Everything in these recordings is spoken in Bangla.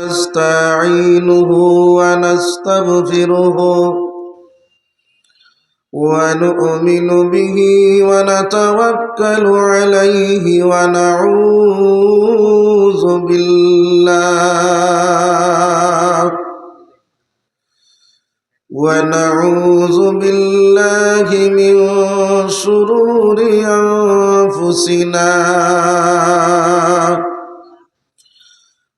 نستعينه ونستغفره ونؤمن به ونتوكل عليه ونعوذ بالله ونعوذ بالله من شرور أنفسنا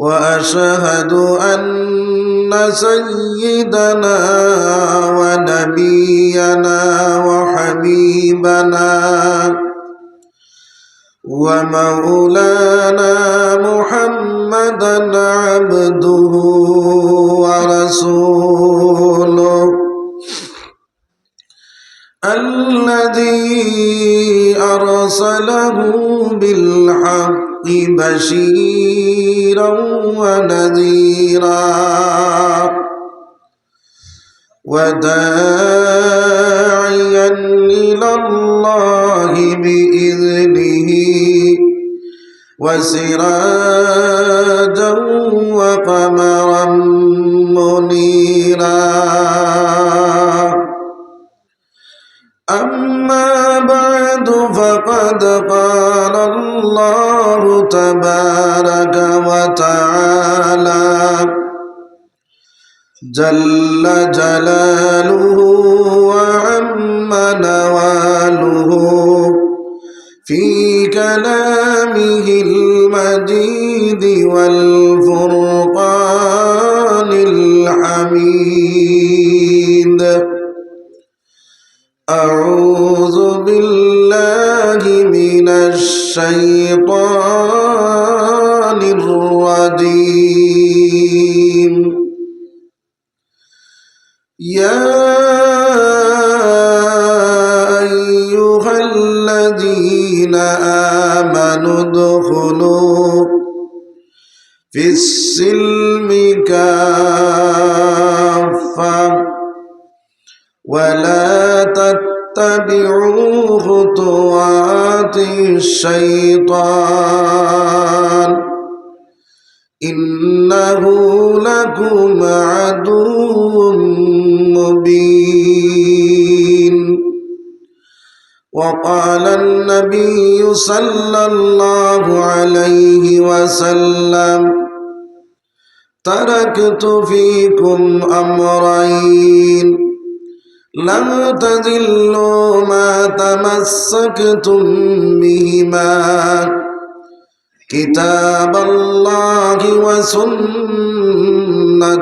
وأشهد أن سيدنا ونبينا وحبيبنا ومولانا محمدا عبده ورسوله الذي أرسله بالحق بشيرا ونذيرا. وداعيا إلى الله بإذنه وسراجا وقمرا منيرا. أما بعد فقد قال الله تبارك وتعالى. جل جلاله وعم نواله في كلامه المجيد والفرقان. الشيطان الرجيم. يا أيها الذين آمنوا ادخلوا في السلم كافة ولا تتبعوا خطوات الشيطان إنه لكم عدو مبين وقال النبي صلى الله عليه وسلم تركت فيكم أمرين لن تضلوا ما تمسكتم بهما. كتاب الله وسنة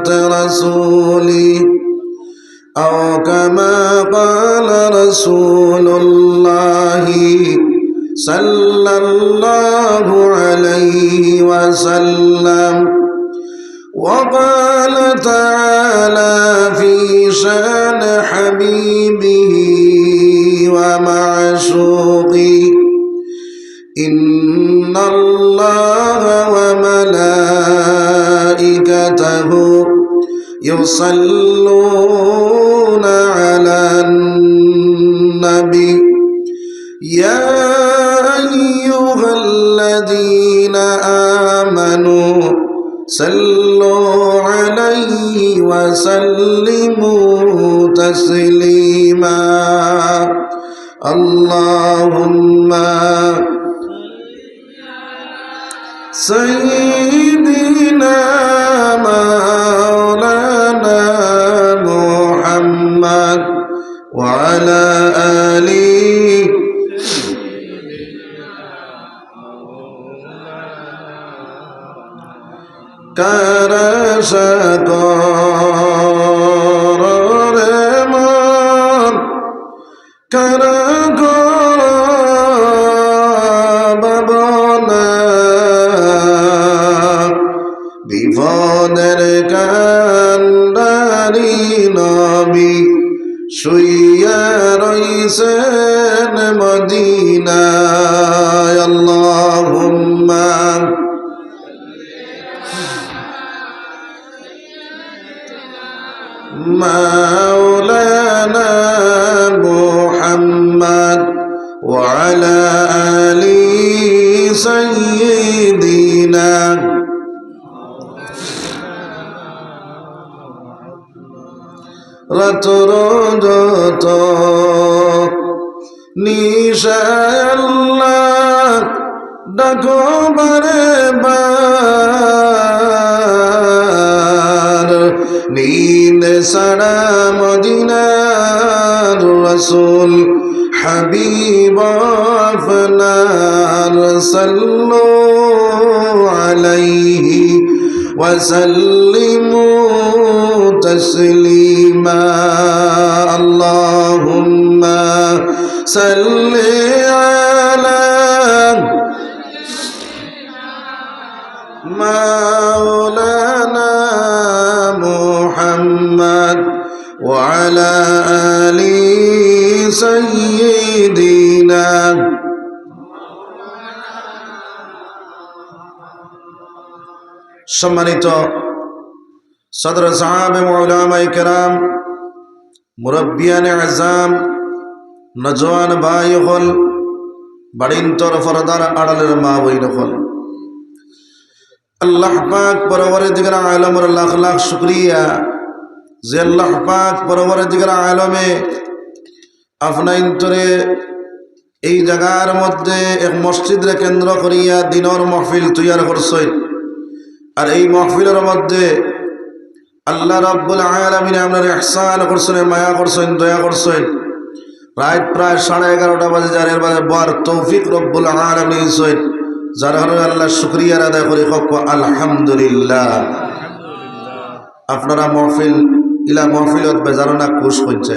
رسوله أو كما قال رسول الله صلى الله عليه وسلم. وقال تعالى في شان حبيبه ومعشوقه إن الله وملائكته يصلون على النبي. يا أيها الذين آمنوا صلوا عليه وسلموا تسليما. اللهم سيدنا مولانا سيدنا রাতর যত নিশাল্লাহ ডাকো বারে বার নীল সারা মদিনার রসুল حبيبا فلا أرسلوا عليه وسلموا تسليما. اللهم صل على مولانا محمد وعلى آله سيدنا সম্মানিত সদর সাহাব মৌলামাই কেরাম মুরব্বিয়ান আজাম নজওয়ান ভাই হল বাড়িন্তর ফরদার আড়ালের মা বই হল আল্লাহ পাক পরবরে দিকের আলমর লাখ লাখ শুক্রিয়া যে আল্লাহ পাক পরবরে দিকের আলমে আপনাইন্তরে এই জায়গার মধ্যে এক মসজিদরে কেন্দ্র করিয়া দিনর মহফিল তৈয়ার করছই আর এই মহফিলের মধ্যে আল্লাহ রব্বুল আলমিন আপনার এহসান করছেন, মায়া করছেন, দয়া করছেন। প্রায় প্রায় সাড়ে এগারোটা বাজে যার বাজে বার তৌফিক রব্বুল আলমিন হইছেন যার কারণে আল্লাহ শুক্রিয়ার আদায় করি হক আলহামদুলিল্লাহ। আপনারা মহফিল, ইলা মহফিলত বেজারো না, খুশ হচ্ছে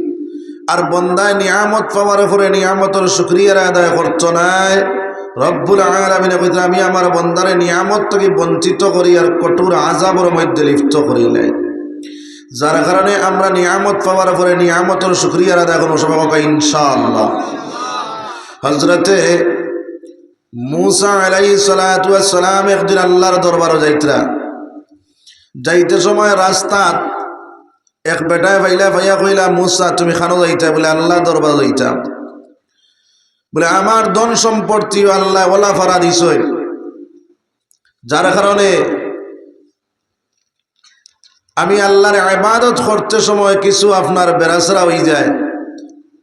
আর বন্দায় নিয়ামত পাওয়ার পরে নিয়ামতের শুকরিয়ার আদায় করতো নাই। রব্বুল আলামিন কইতে আমি আমার বন্দারে নিয়ামত থেকে বঞ্চিত করি আর কঠোর আজাবর মধ্যে লিপ্ত করিলে যার কারণে আমরা নিয়ামত পাওয়ার পরে নিয়ামতের শুক্রিয়ার আদায় করব সবাই ইনশাআল্লাহ। হজরতে মুসা আলাই সালাম একদিন আল্লাহর দরবারও যাইতরা। যাইতে সময় রাস্তাত এক বেটায় ভাইলা ভাইয়া কইলা, মুসা, তুমি খানো যাইতা? বলে, আল্লাহ দরবার যাইতা। বলে, আমার ধন সম্পত্তি আল্লাহ ওলা ফারা দিস যার কারণে আমি আল্লাহর আবাদত করতে সময় কিছু আপনার বেড়াসরা হয়ে যায়।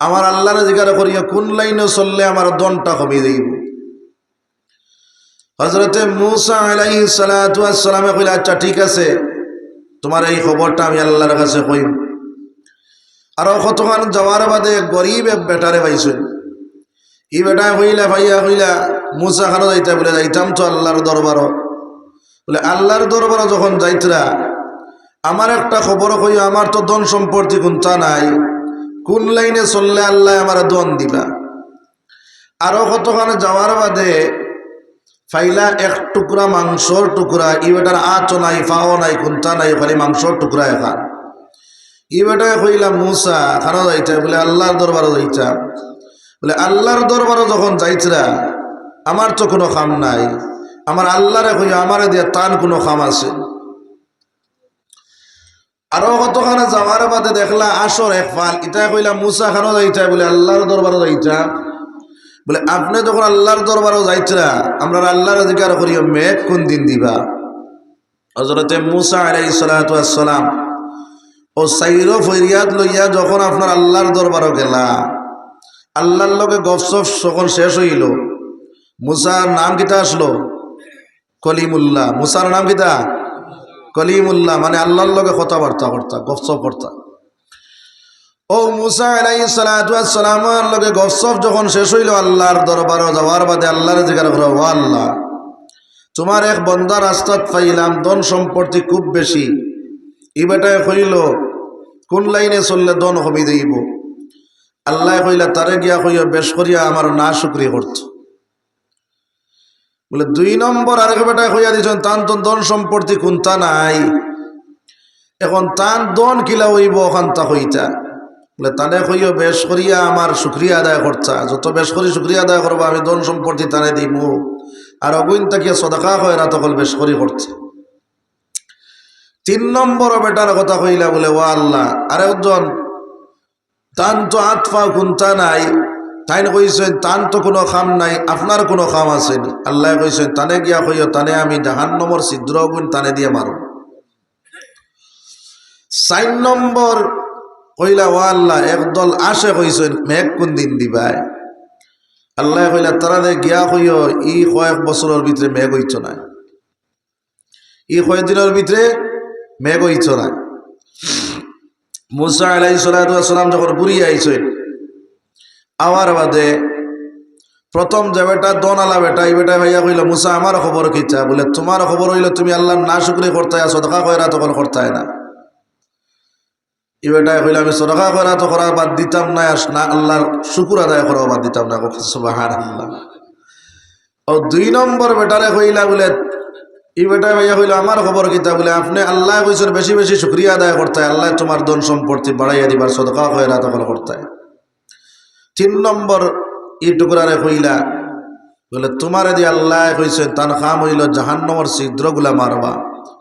আমার আল্লাহর জিজ্ঞাসা করিয়া কোন লাইনে চললে আমার দনটা কমিয়ে দিব হজরতে মুসা আলাই সালামে কইলা আচ্ছা ঠিক আছে। তোমার এই খবরটা আমি আল্লাহর কাছে কইম। আরও কতক্ষণ যাওয়ার বাদে গরিব বেটারে পাইছো। ই বেটা হইলা ভাইয়া হইলা মুসা খানো যাইতা বলে যাইতাম তো আল্লাহর দরবারও। বলে, আল্লাহর দরবারও যখন যাইতরা, আমার একটা খবর কই আমার তো ধন সম্পত্তি কোনটা নাই। কোন লাইনে চললে আল্লাহ আমার দন দিবা? আরও কতখানে যাওয়ার বাদে ফাইলা এক টুকরা মাংসর টুকরা, ই বেটার আচও নাই ফাও নাই কোনটা নাই, খালি মাংসর টুকরা এখান ই বেটায় কইলা, মুসা, খানো যাইতা? বলে আল্লাহর দরবারও যাইতা। বলে আল্লাহর দরবারও যখন যাইতরা, আমার তো কোনো খাম নাই। আমার আল্লাহরে কই আমারে দিয়ে তান কোনো খাম আছে। আরও কতখানে যাওয়ার বাদে দেখলা, আসর এক ফাল ইটা কইলা, মুসা, খানো যাইতা? বলে আল্লাহর দরবারও যাইতা। বলে, আপনি যখন আল্লাহর দরবারও যাইতরা আমরা আল্লাহর অধিকার করি মেঘ কোন দিন দিবা? হজরতে মুসা আলাই সালাম ও সাইর ফরিয়াদ লইয়া যখন আপনার আল্লাহর দরবারও গেলা আল্লাহর লগে গফসফ যখন শেষ হইল, মুসার নাম কিতা আসলো? কলিমুল্লাহ। মুসার নাম কিতা? কলিমুল্লাহ মানে আল্লাহর লগে কথাবার্তা করতা গফসপ করতা। ও মুসা আলাই সালামের লগে গফসপ যখন শেষ হইল, আল্লাহর দরবারও যাওয়ার বাদে আল্লাহর জিজ্ঞাসা করো ও আল্লাহ, তোমার এক বন্দা রাস্তাত পাইলাম দন সম্পত্তি খুব বেশি। ই বেটায় কইল, কোন লাইনে চললে দন কমি দেব আল্লাহ কইলা, তারে গিয়া কইয়া বেশ করিয়া আমার না শুক্রি করত। বলে, দুই নম্বর আরেক বেটায় কইয়া দিয়েছেন, তান তো দন সম্পত্তি কোনটা নাই? এখন তান দন কিলা হইব ওখান তা হইতা বলে তানে কইও বেশ করিয়া আমার শুক্রিয়া আদায় করছা। যত বেশ করি শুক্রিয়া আদায় করব, আমি দন সম্পত্তি তানে দিব আর অগুইন তাকিয়া সদাকা হয় না, তখন বেশ করি করছে। তিন নম্বর বেটার কথা কইলা বলে, ও আল্লাহ, আরে একজন তান তো আতফা গুনতা নাই। তাইন কইছেন, তান তো কোনো খাম নাই, আপনার কোনো খাম আসেনি আল্লাহ কইছেন, তানে গিয়া কইও তানে আমি জাহান নম্বর ছিদ্র গুণ তানে দিয়ে মারো চার নম্বর কইলা, ও আল্লাহ, একদল আসে কইছেন মেঘ কোন দিন দিবাই? আল্লাহ কইলা, তারা দে গিয়া কইও, ই কয়েক বছরের ভিতরে মেঘ হইছ না ই কয়েক দিনের ভিতরে মেঘ হইছ না মুসা আলাই সালাম যখন বুড়ি আইছেন, আওয়ার বাদে প্রথম যে বেটা, দনালা বেটা, এই বেটা ভাইয়া কইল, মুসা, আমার খবর কিচ্ছা বলে, তোমার খবর হইলে, তুমি আল্লাহ না শুক্রি করতে সদকা কয়রা তখন করতে না। এই কইলে আমি সদকা করা তো করা বাদ দিতাম না না আল্লাহর শুকুর আদায় করা বাদ দিতাম না সুবাহান আল্লাহ ও দুই নম্বর বেটারে কইলা বলে এই বেটায় ভাইয়া কইল, আমার খবর কিতা বলে, আপনি আল্লাহ কইছেন বেশি বেশি শুক্রিয়া আদায় করতে, আল্লাহ তোমার ধন সম্পত্তি বাড়াইয়া দিবার সদকা কয়রা তখন করতে। তিন নম্বর ই টুকরারে কইলা বলে, তোমারে দিয়ে আল্লাহ কইছেন তান খাম হইল জাহান্নমর ছিদ্রগুলা মারবা।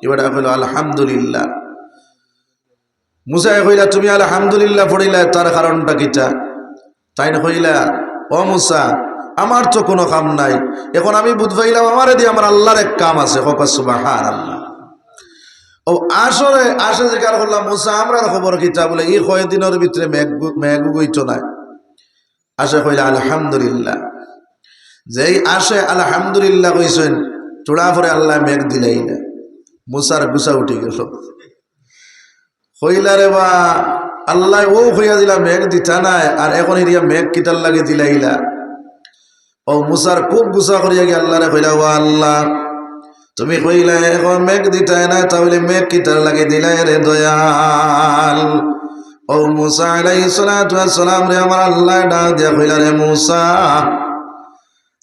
এবার কইল, আলহামদুলিল্লাহ। মুসাই কইলা তুমি আলহামদুলিল্লাহ পড়িলা, তার কারণটা কিটা? তাই কইলা ও মুসা, আমার তো কোনো কাম নাই। এখন আমি বুধ পাইলাম আমারে দিয়ে আমার আল্লাহর এক কাম আছে। সুবাহান আল্লাহ ও আসরে আসে যে কার করলাম, মুসা আমরা খবর কিতা বলে, এই কয় দিনের ভিতরে মেঘ মেঘ গইত নাই। আসে কইলা, আলহামদুলিল্লাহ। যেই আসে আলহামদুলিল্লাহ কইছেন, চূড়া পরে আল্লাহ মেঘ দিলাই না। মুসার গুসা উঠে গেল। হইলারে বা আল্লাহ ও হইয়া দিলা মেঘ দিতা নাই, আর এখন এরিয়া মেঘ কিতার লাগে দিলাইলা। ও মুসার খুব গুসা করিয়া গিয়ে আল্লাহরে কইলা, ও আল্লাহ, তুমি কইলা এখন মেঘ দিতাই না তাহলে মেঘ কিতার লাগে দিলাই রে দয়াল। ও মুসা আলাই সালাম রে, আমার আল্লাহ ডাক দিয়া কইলা রে মুসা,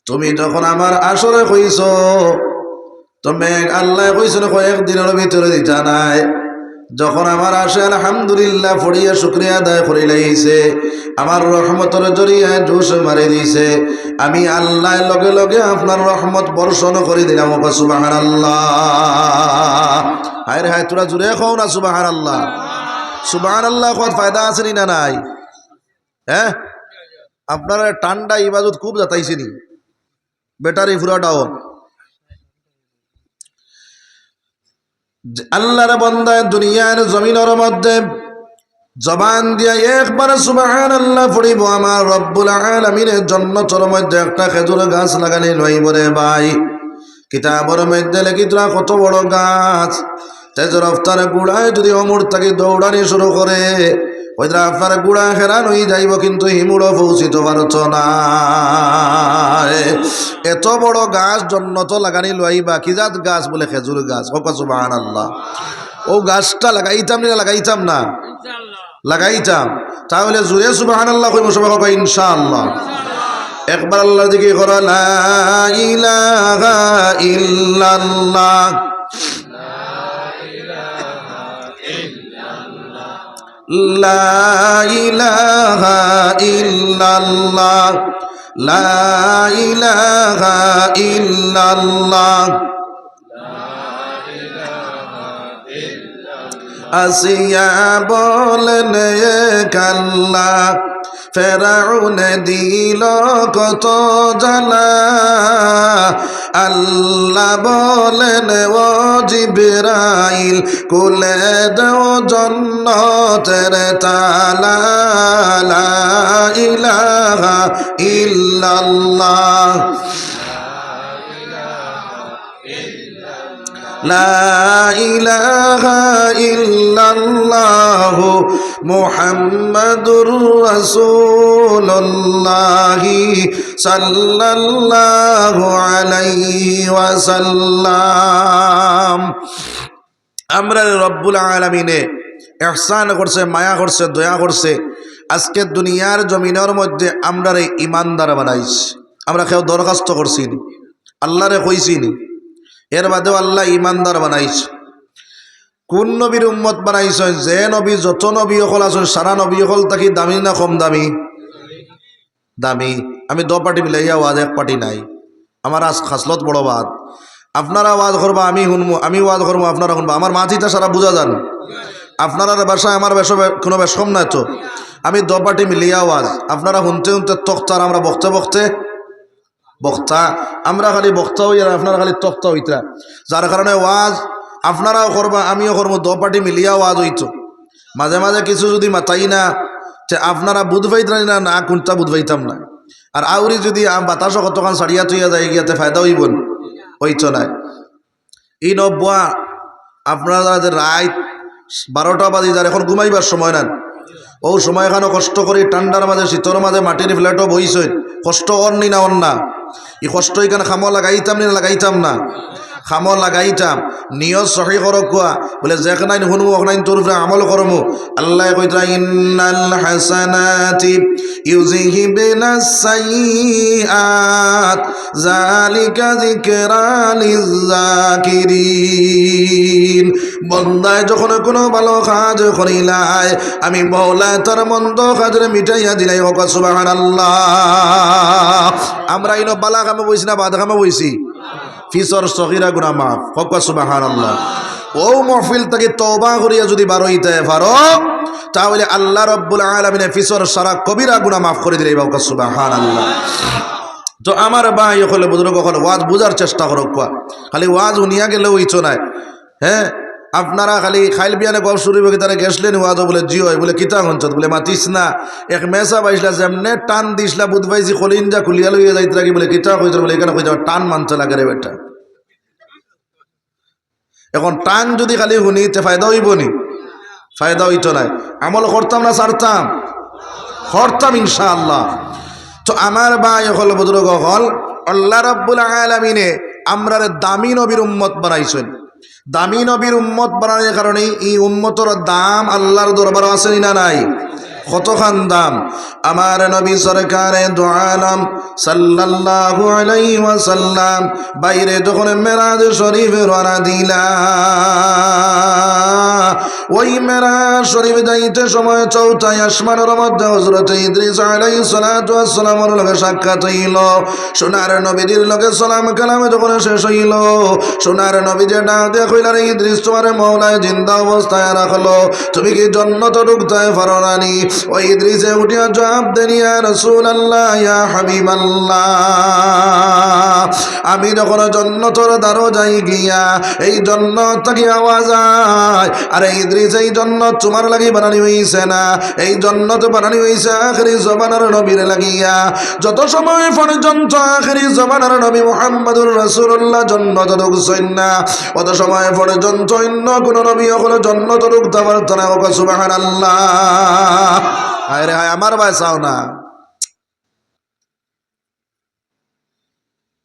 তুমি যখন আমার আসরে কইছ, তো মেঘ আল্লাহ কইছ কয়েক দিনের ভিতরে দিতা নাই। যখন আমার আসে, আলহামদুলিল্লাহ, ফড়িয়া শুক্রিয়া আদায় করে লাইছে আমার রহমতর জড়িয়ে জোশ মারি দিছে। আমি আল্লাহ লগে লগে আপনার রহমত বর্ষণ করে দিলাম সুবাহান আল্লাহ হায় রে, হায়, তোরা জুড়ে খাও না সুবাহান আল্লাহ সুবাহান আল্লাহ কত ফায়দা আছে না নাই? হ্যাঁ? আপনারা ঠান্ডা ইবাদত খুব যাতাইছেনি। ব্যাটারি পুরা ডাউন আল্লাহর বন্দায় দুনিয়ার জমিনের মধ্যে জবান দিয়া একবার সুবাহান আল্লাহ ফুড়িব আমার রব্বুল আলমিনের জন্ম চোর মধ্যে একটা খেজুর গাছ লাগানি লইব রে ভাই। কিতাবর মধ্যে লেখি তোরা কত বড় গাছ। তেজ রফতার গুড়ায় যদি অমর তাকে দৌড়ানি শুরু করে ওইটা আপনার গুড়া হেরান হয়ে যাইব কিন্তু হিমুড়ো পৌঁছিত পারত না এত বড় গাছ জন্য তো লাগানি লইবা কি জাত গাছ বলে খেজুর গাছ? হোক সুবাহান আল্লাহ ও গাছটা লাগাইতাম না লাগাইতাম না। লাগাইতাম। তাহলে জুড়ে সুবাহান আল্লাহ কইব সবাই হোক ইনশাআল্লাহ। একবার আল্লাহ দিকে করা লা ইলাহা ইল্লাল্লাহ। ইলাহা ইল্লাল্লাহ লা ইলাহা ইল্লাল্লাহ। আসিয়া বলেন কাল্লা ফেরাউন দিল কত জানা। আল্লাহ বলেন, ও জিবরাইল, কুলে দেও জন্নতের তালা। লা ইলাহা ইল্লাল্লাহ। রাসূলুল্লাহ সাল্লাল্লাহু আলাইহি আমরা রব্বুল আলমিনে এহসান করছে, মায়া করছে, দয়া করছে। আজকে দুনিয়ার জমিনের মধ্যে আমরা রে ইমানদার বানাইছি। আমরা কেউ দরখাস্ত করছি আল্লাহরে কইছি নি। এর বাদেও আল্লাহ ইমানদার বানাইছে। কোন নবীর উম্মত বানাইছে? যে নবী, যত নবী অকল আছেন, সারা নবী অকল তাকি দামি না কম দামি? দামি। আমি দ পার্টি মিলাইয়া ওয়াজ এক পার্টি নাই। আমার আজ খাসলত বড় বাদ। আপনারা ওয়াজ করবা, আমি শুনব, আমি ওয়াজ করব, আপনারা শুনব। আমার মাথিটা সারা বুঝা যান আপনারা বাসায় আমার বেশ কোনো বেশ কম নাই তো। আমি দ পার্টি মিলিয়া ওয়াজ আপনারা শুনতে শুনতে তক্তার আমরা বকতে বক্তে বক্তা, আমরা খালি বক্তা হই আর আপনারা খালি তক্তা হইতা যার কারণে ওয়াজ আপনারাও করবা, আমিও করব, দ পার্টি মিলিয়া ওয়াজ হইতো। মাঝে মাঝে কিছু যদি মাতাই না যে আপনারা বুধ পাইতাম না না কোনটা বুধ পাইতাম না। আর আউরি যদি বাতাসও কতক্ষণ সারিয়া তুইয়া যায়, গিয়াতে ফায়দা হইব হইতো নাই এই নব্বা আপনারা যে রাত বারোটা বাজে, যার এখন ঘুমাইবার সময় নেন ও সময় এখানে কষ্ট করি ঠান্ডার মাঝে, শীতর মাঝে মাটির ফ্ল্যাটও বইছে কষ্ট অর নি না অর না। এই কষ্ট এখানে খামো লাগাইতাম নি না লাগাইতাম না? খামো লাগাইতাম নিয়ত সহি করো কোয়া বলে যেখানাইন শুনব ওখানাইন তোর উপরে আমল করমু আল্লাহ কইতা ইন্নাল হাসানাতি ইউজিহিবিনা সাইয়্যাত জালিকা যিকরা লিযাকিরিন বন্দায় যখন কোনো ভালো কাজ করিলাই আমি মৌলা তার মন্দ কাজের মিটাইয়া দিলাই হোক সুবহানাল্লাহ। আমরা ইনো বালা কামে বইছি না, বাদ কামে বইছি। ফিসর সহিরা গুনা মাফ। হোক সুবহানাল্লাহ। ও মহফিল তাকে তবা করিয়া যদি বারোইতে পারো, তাহলে আল্লাহ রব্বুল আলমিনে ফিসর সারা কবিরা গুনা মাফ করে দিলে বাবু সুবহানাল্লাহ। তো আমার ভাই হলে বুজুর্গ হলে ওয়াজ বুঝার চেষ্টা করো কোয়া খালি ওয়াজ উনিয়া গেলেও ইচ্ছো নাই। হ্যাঁ? আপনারা খালি খাইল বিয়ানে গপ শুরু হবে তারা গেছলেন ওয়াজ? বলে জিও বলে, কিতা হঞ্চত বলে, মাতিস না। এক মেসা পাইসলা যেমনে টান দিসলা বুধ পাইছি খলিন যা খুলিয়া লইয়া যাইতে লাগি বলে, কিতা কইতে বলে, এখানে কই যাওয়া টান মানতে লাগে রে বেটা। এখন টান যদি খালি শুনি, তে ফায়দা হইব নি? ফায়দা হইতো নাই। আমল করতাম না ছাড়তাম? করতাম ইনশাআল্লাহ। তো আমার ভাই হল বুজুর্গ হল, আল্লাহ রব্বুল আলমিনে আমরা দামি নবীর উম্মত বানাইছেন। দামি নবীর উম্মত বানানোর কারণে এই উম্মতর দাম আল্লাহর দরবার আছে না নাই? কতখান দাম? আমার নবী সরকারে দোয়ালাম সাল্লাল্লাহু আলাইহি ওয়াসাল্লাম, বাইরে যখন মেরাজ শরীফ রওনা দিলা। ওই মেরাজ শরীফ যাইতে সময় চৌথায় আসমানের মধ্যে হযরত ইদ্রিস আলাইহিস সালাতু ওয়াসসালামের লগে সাক্ষাৎ হইল। সোনার নবীজির লগে সালাম কালামে যখন শেষ হইল, সোনার নবী যে ডাক দিয়ে রে ইদ্রিস, তোমার মওলায় জিন্দা অবস্থায় রাখল। তুমি কি জন্নত ঢুকতে পারো নানি ওই ইদ্রিসে উঠিয়া জবাব দেন, ইয়া রাসূলুল্লাহ, ইয়া হাবিবাল্লাহ। আমি যখন জন্নতর দ্বারো যাই গিয়া এই জন্নত থেকে আওয়াজ আয়, আরে ইদ্রিস, এই জন্নত তোমার লাগি বানানি হইছে না? এই জন্নত বানানি হইছে আখরি জবানার নবীর লাগিয়া। যত সময় পর্যন্ত আখরি জবানার নবী মুহাম্মদুর রাসূলুল্লাহ জন্নত ঢুকছেন না অত সময় পর্যন্ত অন্য কোন নবী হলো জন্নত ঢুকতে পারত না ওকে সুবহানাল্লাহ। হায় হায়, আমার ভাই চাও না।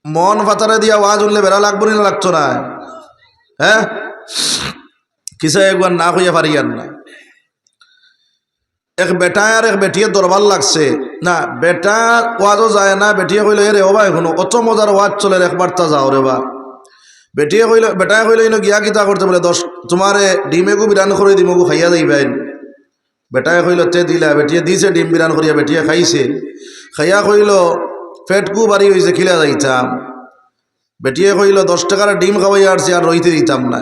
মন ফাতারে দিয়া ওয়াজ উঠলে বেড়া লাগবো না লাগতো না? হ্যাঁ কিসে একবার না হইয়া পারিয়ান না। এক বেটা আর এক বেটিয়ে দরবার লাগছে। না, বেটা ওয়াজও যায় না, বেটিয়ে কইলে রে ও ভাই, শুনো, অত মজার ওয়াজ চলে একবার তা যাও রে বা। বেটিয়ে কইল, বেটায় কইলে, ইনো গিয়া কিতা করতে বলে, দশ, তোমারে ডিমেগু বিরান করে দিমগু, খাইয়া যাইবেন। বেটায় কইল তে দিলা, বেটিয়ে দিছে, ডিম বিরান করিয়া বেটিয়ে খাইছে। খাইয়া কইল পেটকু বাড়ি হয়েছে খিলা যাইতাম। বেটিয়ে কইল, দশ টাকার ডিম খাওয়াই আসছি, আর রইতে দিতাম না।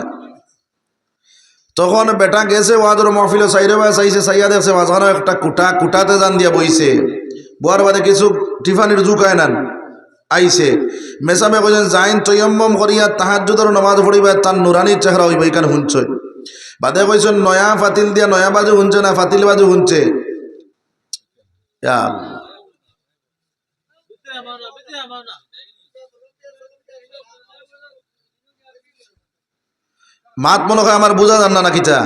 তখন বেটা গেছে ওয়াজর মহফিলে চাইরে বা চাইছে, চাইয়া দেখছে, মাঝখানে একটা কুটা, কুটাতে জান দিয়া বইছে। বোয়ার বাদে কিছু টিফানির জুকায় নান আইছে। মেসামে কইছেন জাইন তৈয়ম্বম করিয়া তাহাজুদর নমাজ পড়িবা, তার নুরানির চেহারা হইব এখানে শুনছই। বাদে কইছেন, নয়া ফাতিল দিয়া নয়া বাজু শুনছে না ফাতিল বাজু শুনছে? মাত মনে হয় আমার বুঝা যান না না কিতা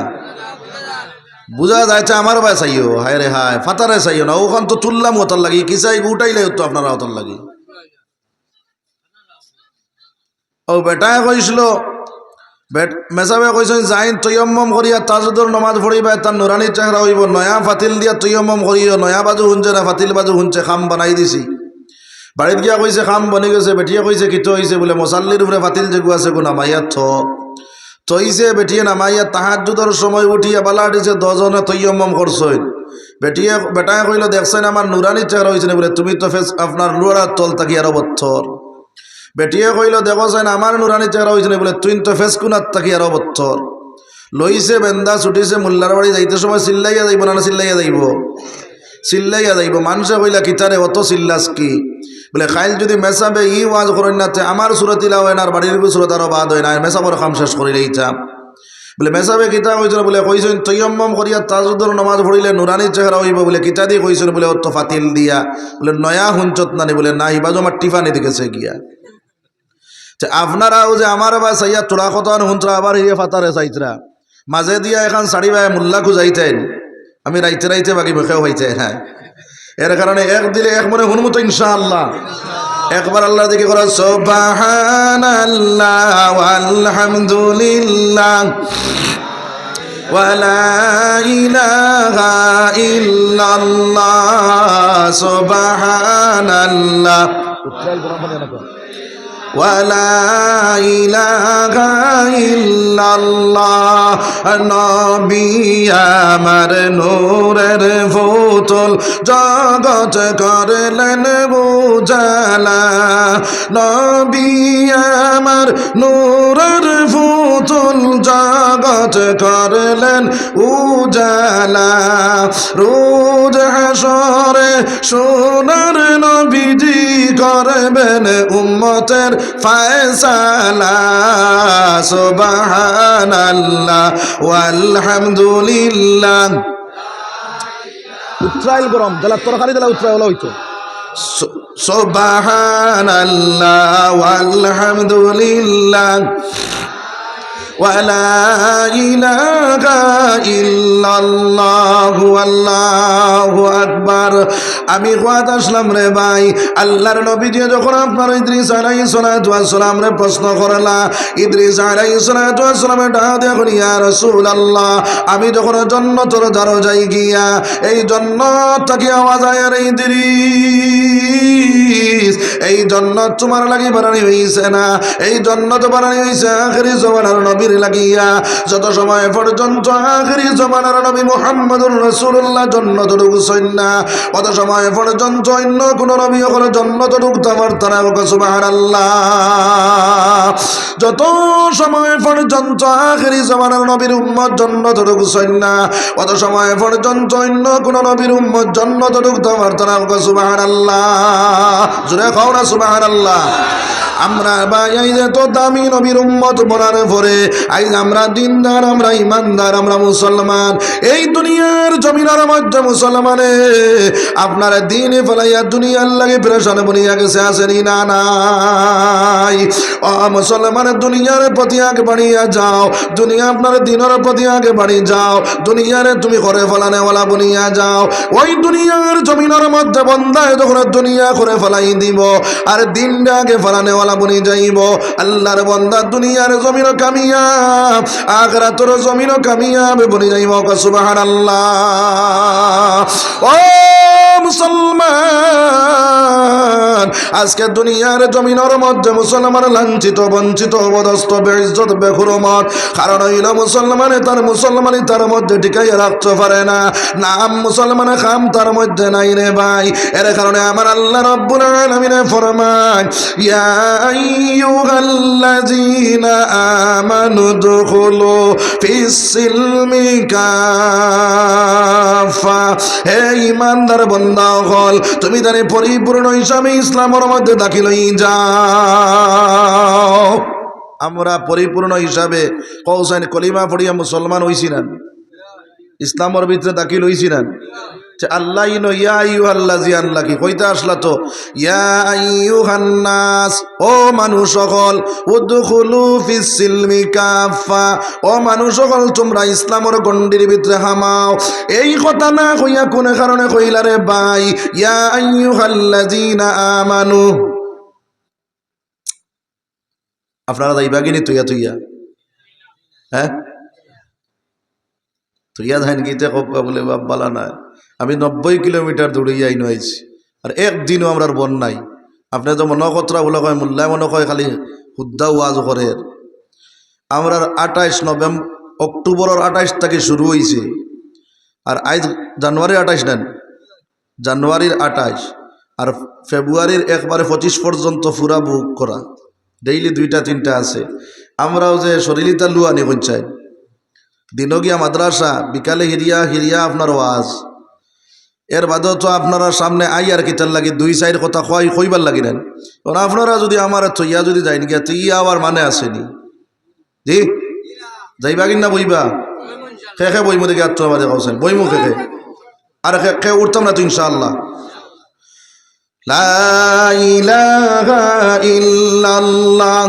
বুঝা যাচ্ছে আমার ভাই চাইও। হায় রে হায়, ফাতারে চাইও না, ওখান তো তুললাম ওতার লাগি, কি চাই উঠাইলে তো আপনারা ওতার লাগি। ও বেটায় কইছিল বেট মেসাবে কইছেন যাইন তৈয়ম্মম করিয়া তাজুদুর নমাজ পড়িবা তার নুরানি চেহারা হইব। নয়া ফাতিল দিয়া তৈয়ম্মম করিও নয়া বাজু শুনছে না ফাতিল বাজু শুনছে, খাম বানাই দিছি। বাড়িত গিয়া কইছে খাম বনি গেছে, বেটিয়ে কইছে কিতো হইছে বলে মশাল্লির উপরে ফাতিল যেগু আছে গো নামাইয়া থ। তইছে বেটিয়ে নামাইয়া তাহাজুদর সময় উঠিয়া বালা দিছে দজনে তৈয়ম্মম করছই বেটিয়ে, বেটায় কইল, দেখছেন আমার নুরানি চেহারা হয়েছে বলে, তুমি তো ফেস আপনার লুয়ার তল তাকি আরও বত্তর বেটিয়ে কইল, দেখো চাই আমার নুরানি চেহারা হয়েছে না বলে তুই তো ফেস কুনাত তাকি আরও বত্তর লইছে বেন্দা, ছুটিছে মোল্লার বাড়ি, যাইতে সময় চিল্লাইয়া যাইব না চিল্লাইয়া যাইব? চিল্লাইয়া যাইব। মানুষে কইলা, কিতারে, অত চিল্লাস কি? বলে, খাইল যদি মেসাবে ই ওয়াজ করেন না আমার সুরতিলা হয় না, আর বাড়ির সুরত আরও বাদ হয় না মেসাবর কাম শেষ করিলে ইচ্ছা বলে মেসাবে কিতা কইছিল বলে কইছেন তৈয়ম্মম করিয়া তাজুদর নমাজ পড়িলে নুরানি চেহারা হইব বলে কিতা দিয়ে কইছেন বলে, অত ফাতিল দিয়া। বলে, নয়া হুঞ্চত নানি। বলে না ইবাজ আমার টিফানি দিকেছে গিয়া। আপনারাও যে আমার বা সাইয়া তোরা কত হুন্তরা আবার হিয়ে ফাতারে চাইতরা মাঝে দিয়া এখন শাড়ি বাই মোল্লা খুঁজাইতেন আমি রাইতে রাইতে বাকি মুখেও হইতে হ্যাঁ এর কারণে এক দিলে এক মনে হুনমতো ইনশাআল্লাহ একবার আল্লাহ দেখে করা সোবাহান আল্লাহ আলহামদুলিল্লাহ ولا إله إلا الله سبحان الله ولا إله إلا الله নবী আমার নূরের ফুতুল জগৎ করলেন বুঝালা নবী আমার নূরের ফুতুল জগৎ করলেন উজালা রোজ হাসরে সোনার নবীজি করবেন উম্মতের ফায়সালা সুবহানাল্লাহ ওয়ালহামদুলিল্লাহ। উত্তরাইল গরম দেলা তরকারি দেলা উত্তরাইল হইতো। সুবহানাল্লাহ ওয়ালহামদুলিল্লাহ। ولا إله إلا الله والله أكبر আমি কোয়াত আসলাম রে ভাই আল্লাহর নবী যে যখন আপনার ইদ্রিস আলাইহিস সালাতু ওয়াস সালাম রে প্রশ্ন করলা ইদ্রিস আলাইহিস সালাতু ওয়াস সালামে ডাক দেখুন ইয়া রাসূলুল্লাহ আমি যখন জান্নাতের দ্বারে যাই গিয়া এই জান্নাত থেকে আওয়াজ আয় রে ইদ্রিস এই জান্নাত তোমার লাগি বানানি হইছে না এই জান্নাত বানানি হইছে আখেরি জমানার নবীর লাগিয়া, যত সময় পর্যন্ত আখেরি জমানার নবী মুহাম্মদুর রাসূলুল্লাহ জান্নাত ঢুকছেন না অত সময় পর্যন্ত অন্য কোন নবী ওখানে জান্নাত ঢুকতে পারত না সুবহানাল্লাহ। যত সময় পর্যন্ত আখেরি জমানার নবীর উম্মত জান্নাত ঢুকছেন না অত সময় পর্যন্ত অন্য কোন নবীর উম্মত জান্নাত ঢুকতে পারত না সুবহানাল্লাহ। জোরে খাও না, সুবহানাল্লাহ। আমরা এই যে তো আমরা আমরা এই দিনে ফেলাইয়া দুনিয়ার লাগে প্রেশান বনিয়া গেছে, আসেনি না দুনিয়ার প্রতি আগে বাড়িয়া যাও, দুনিয়া আপনার দিনের প্রতি আগে বাড়ি যাও তুমি করে ফেলানে ওলা বনিয়া যাও, ওই দুনিয়ার জমিনের মধ্যে বন্ধায় তখন দুনিয়া করে ফেলাই দিব, আর দিনটা আগে ফেলানে ওলা বনি যাইব। আল্লাহর বন্দা দুনিয়ার জমিন কামিয়াব আখরা তোর জমিন কামিয়াব বনি যাইব সুবাহান আল্লাহ ও মুসলমান, আজকে দুনিয়ার জমিনের মধ্যে মুসলমান লাঞ্ছিত, বঞ্চিত অবদস্ত বেইজ্জত, বেখুরমত, কারণ হইল মুসলমানে তার মুসলমানই তার মধ্যে টিকাইয়া রাখতে পারে না। নাম মুসলমানে খাম তার মধ্যে নাই রে ভাই। এর কারণে আমার আল্লাহ রব্বুল আলামিনে ফরমান ইয়া আইয়ুহাল্লাযীনা আমানু দুখুলু ফিস সিলমি কাফা হে ইমানদার বন্দা হল তুমি তারে পরিপূর্ণ হিসাবে ইসলামের মধ্যে দাখিল হই যাও। আমরা পরিপূর্ণ হিসাবে কৌসাইন কলিমা পড়িয়া মুসলমান হইছি না। ইসলামের ভিতরে দাখিল হইছি না যে আল্লাহ ইয়া আল্লাহ আল্লাহ কি কইতে আসলা তো ও মানুষ সকল কাফা ও মানুষ সকল তোমরা ইসলামের গণ্ডির ভিতরে হামাও। এই কথা না কইয়া কোন কারণে কইলা রে ভাই, ইয়া আইয়ু হাল্লাযিনা আমানু। আপনারা যাইবা কিনি তুইয়া তুইয়া। হ্যাঁ? তুইয়া ধান গীতে কবা বলে, বাপ, বালা নাই। আমি নব্বই কিলোমিটার দৌড়িয়ে আইন হয়েছি আর একদিনও আমরা বন নাই। আপনি তো মনে কতরা বলে কয় মোল্লায় মনে কয়, খালি হুদ্দা ওয়াজ করে। আমরা আঠাইশ নভেম্বর অক্টোবরের আঠাইশ থেকে শুরু হয়েছে আর আজ জানুয়ারির আঠাইশ নেন। জানুয়ারির আঠাইশ। আর ফেব্রুয়ারির একবারে পঁচিশ পর্যন্ত পুরা বুক করা। ডেইলি দুইটা, তিনটা আছে। আমরাও যে শরীরিতা লুয়ানি পঞ্চায়েত দিনগিয়া মাদ্রাসা, বিকালে হিরিয়া হিরিয়া আপনার ওয়াজ। এর বাদেও তো আপনারা সামনে আই আর কিতার লাগি দুই সাইড কথা কয়, কইবার লাগিলেন কারণ আপনারা যদি আমার থইয়া যদি যাইনি গিয়া, তো ইয়া আবার মানে আসেনি। জি? যাইবা কিনা বইবা? খে বইমু দেখে আত্ম বাজে কাউছেন বইমু খে আর খে, উঠতাম না তো ইনশাআল্লাহ। লা ইলাহা ইল্লাল্লাহ।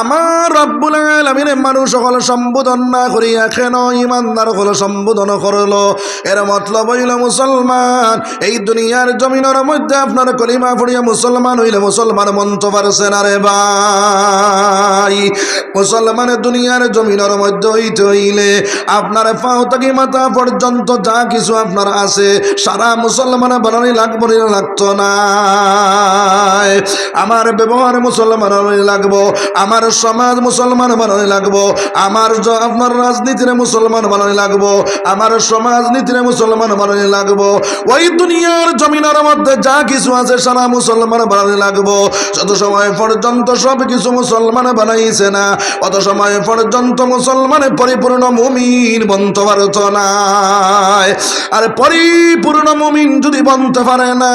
আমার রব্বুল আলমিনে মানুষ সকল সম্বোধন না করিয়া কেন ইমানদার সকল সম্বোধন করল? এর মতলব হইল মুসলমান, এই দুনিয়ার জমিনের মধ্যে আপনার কলিমা পড়িয়া মুসলমান হইলে মুসলমান মন্ত পারছে না রে ভাই। মুসলমানের দুনিয়ার জমিনের মধ্যে হইতে হইলে আপনার পাও মাথা পর্যন্ত যা কিছু আপনার আছে, সারা মুসলমান বানানি লাগবো লাগতো না। আমার ব্যবহার মুসলমান লাগবো, আমার সমাজ মুসলমান বানানি লাগবো, আমার আপনার রাজনীতিরে মুসলমান বানানি লাগবো, আমার সমাজনীতিরে মুসলমান বানানি লাগবো। ওই দুনিয়ার জমিনের মধ্যে যা কিছু আছে সারা মুসলমান বানানি লাগবো। যত সময় পর্যন্ত সব কিছু মুসলমান বানাইছে না, অত সময় পর্যন্ত মুসলমানের পরিপূর্ণ মুমিন বনতে পারত না। আর পরিপূর্ণ মুমিন যদি বনতে পারে না,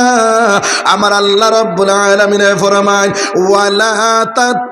আমার আল্লাহ রব্বুল আলামিন ফরমায়, ওয়ালা শাইতান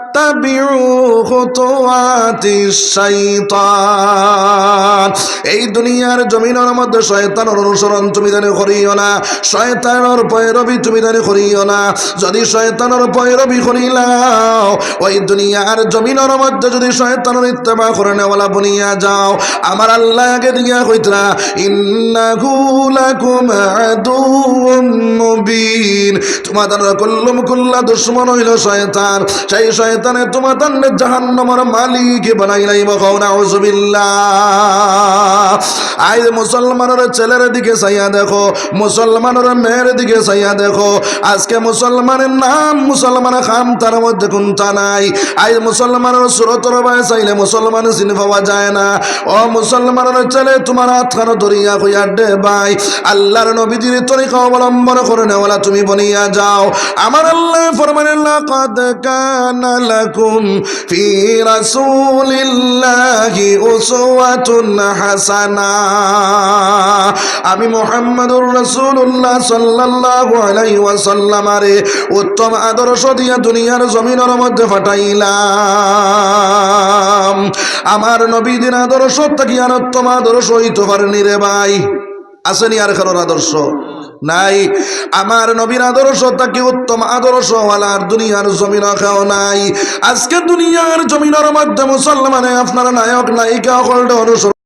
এই দুনিয়ার জমিনের মধ্যে শয়তানের অনুসরণ তুমি জানি করিও না। শয়তানের পয়রবি তুমি জানি করিও না। যদি শয়তানের পয়রবি করিলাও ওই দুনিয়ার জমিনের মধ্যে যদি শয়তানের ইত্তেবা করে নেওয়ালা বনিয়া যাও, আমার আল্লাহ আগে দিয়া কইতরা ইন্নাহু লাকুম আদুউম মুবিন। তোমাদের কুল্লুম কুল্লা দুশ্মন হইল শয়তান। সেই শয়তানে তোমাদের জাহান্নামের মালিক বানাইলাই বকাও নাউজুবিল্লাহ। আজ মুসলমানের ছেলের দিকে চাইয়া দেখো, মুসলমানের মেয়ের দিকে চাইয়া দেখো। আজকে মুসলমানের নাম মুসলমান খাম তার মধ্যে কোনটা নাই? আজ মুসলমানের সুরতর বায় চাইলে মুসলমান চিনি পাওয়া যায় না। ও মুসলমানের ছেলে, তোমার হাতখানো ধরিয়া হইয়া দে ভাই। আল্লাহর নবীজির তরিকা অবলম্বন করে নেওয়ালা তুমি বনিয়া যাও। আমার আল্লাহ ফরমানের লাকাদ কানা লাকুম ফি রাসূলিল্লাহি উসওয়াতুন হাসানা আমি মুহাম্মদুর রাসূলুল্লাহ সাল্লাল্লাহু আলাইহি ওয়াসাল্লামারে উত্তম আদর্শ দিয়া দুনিয়ার জমিনের মধ্যে ফাটাইলাম। আমার নবীদের আদর্শ থেকে আর উত্তম আদর্শ হইতে পারেনি রে ভাই। আসেনি আর কারোর আদর্শ। নাই। আমার নবীর আদর্শ তাকে উত্তম আদর্শ ওয়ালার দুনিয়ার জমিন খাও নাই। আজকে দুনিয়ার জমিনের মধ্যে মুসলমানে আপনার নায়ক, নায়িকা হল্ড অনুসরণ